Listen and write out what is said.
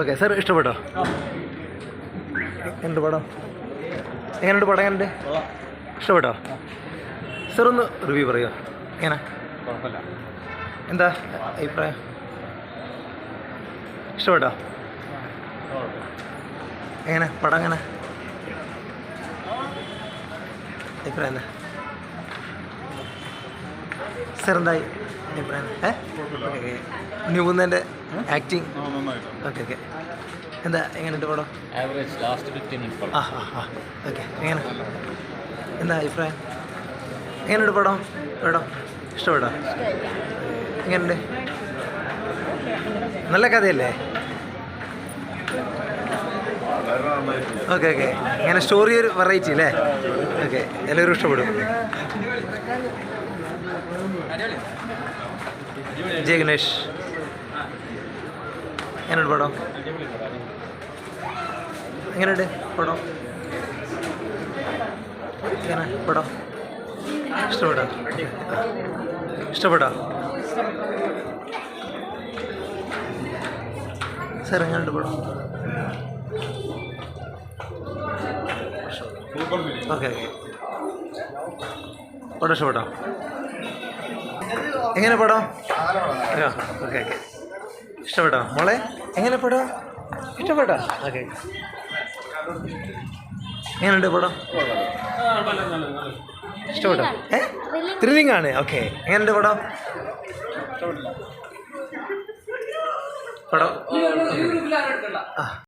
Okay sir ഇഷ്ടപ്പെട്ടോ? എന്ത് പടം? എങ്ങനെയുണ്ട് പടം എങ്ങനെയുണ്ട്? ഇഷ്ടപ്പെട്ടോ? സാർ ഒന്ന് റിവ്യൂ പറയുക. എങ്ങനെ? എന്താ അഭിപ്രായം? ഇഷ്ടപ്പെട്ടോ? എങ്ങനെ? പടം എങ്ങനെ? അഭിപ്രായം എന്താ? സാർ എന്തായി? അഭിപ്രായം. ഏ? ഓക്കെ ന്യൂന്നതിന്റെ ആക്ടിങ് ഓക്കെ ഓക്കെ. എന്താ എങ്ങനെയുണ്ട് പടം? ആവറേജ് ലാസ്റ്റ് ഫിഫ്റ്റീൻ മിനിറ്റ്സ് ആ ആ ആ. ഓക്കെ എങ്ങനെ? എന്താ അഭിപ്രായം? എങ്ങനെയുണ്ട് പടം? പടം? ഇഷ്ടപ്പെട്ടോ? എങ്ങനെയുണ്ട്? നല്ല കഥയല്ലേ? Okay okay. ഇങ്ങനെ സ്റ്റോറി ഒരു വെറൈറ്റി അല്ലേ ഓക്കെ എല്ലാവരും ഇഷ്ടപ്പെടും. ജയ ഗണേഷ്. എങ്ങനെയുണ്ട് പടം? എങ്ങനെയുണ്ട് പടം? എങ്ങനെ പടം? ഇഷ്ടപ്പെട്ടോ ഇഷ്ടപ്പെട്ടോ സാർ എങ്ങനെയുണ്ട് പടം? ഓക്കെ. പടം ഷോട്ടോ എങ്ങനെ പടം? Okay okay. ഇഷ്ടപ്പെട്ടോ? മോളെ എങ്ങനെ പടം? ഇഷ്ടപ്പെട്ടോ? ഓക്കെ. എങ്ങനെയുണ്ട് പടം? ഇഷ്ടപ്പെട്ടോ? ഏ? ത്രില്ലിംഗ് ആണ് ഓക്കെ. എങ്ങനെയുണ്ട് പടം? പടം. ആ.